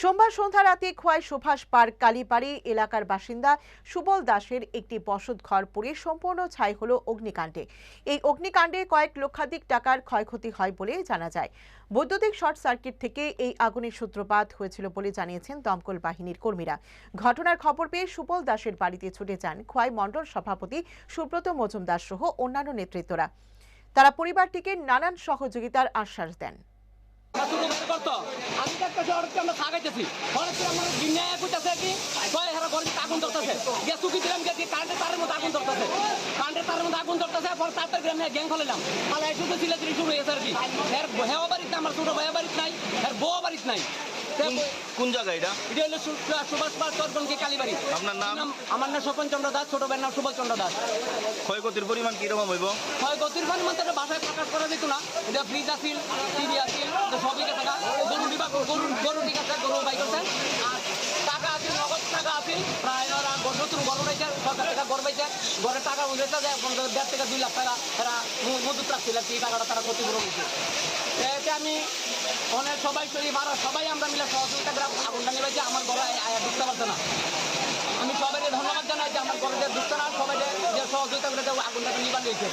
সোমবার সন্ধ্যা রাতে খোয়াই সুভাষ পার্ক, কালীবাড়ি এলাকার বাসিন্দা সুবল দাসের একটি বসত ঘর পুড়ে সম্পূর্ণ ছাই হল অগ্নিকাণ্ডে। এই অগ্নিকাণ্ডে কয়েক লক্ষাধিক টাকার ক্ষয়ক্ষতি হয় বলে জানা যায়। বৈদ্যুতিক শর্ট সার্কিট থেকে এই আগুনের সূত্রপাত হয়েছিল বলে জানিয়েছেন দমকল বাহিনীর কর্মীরা। ঘটনার খবর পেয়ে সুবল দাসের বাড়িতে ছুটে যান খোয়াই মণ্ডল সভাপতি সুব্রত মজুমদার সহ অন্যান্য নেতৃত্বরা। তারা পরিবারটিকে নানান সহযোগিতার আশ্বাস দেন। ছোট ভাই করতো আমি আমরা সাগাইতেছি হঠাৎ করে আমার গিন্নায় কইতাছে কি কয় হেরা ঘরে আগুন ধরতেছে। গ্যাস চুকি দিলাম গিয়ে কারেন্টের তারের মধ্যে আগুন ধরতেছে। কারেন্টের তারের মধ্যে আগুন ধরতেছে পর তার তার গ্রামে গ্যাং খোলাম আলা একটু ছিলে ছিলে শুরু হয়েছে আর কি। এর হেও বাড়িতে আমার ছোট ভাইয়া বাড়িতে নাই এর বউ বাড়িতে নাই। কোন- জায়গা এটা? এটা হলো সুভাষ পার্ক চরবনকে কালীবাড়ি। আপনার নাম? আমার নাম স্বপন চন্দ্র দাস ছোট ভাইয়ের নাম সুবল চন্দ্র দাস। ক্ষয়ক্ষতির পরিমাণ কীরকম হইব? গতির ফান মাত্র বাসায় প্রকাশ করা যেত না। এটা ফ্রিজ আছিল টিভি আছিল গরু পাইছে ঘরের টাকা উঠেছে যে দেড় থেকে দুই লাখ টাকা তারা মজুত রাখছিল এই টাকাটা তারা ক্ষতিপূরণ দিচ্ছে এতে আমি অনেক সবাই চলি, বারো সবাই আমরা মিলে সহযোগিতা করে, আগুনটা নিবেছি আমার গলায় ঢুকতে পারছে না। আমি সবাইকে ধন্যবাদ জানাই যে আমার যে ঢুকতে না, সবাইকে যে সহযোগিতা করে আগুনটাকে নিবান দিয়েছে।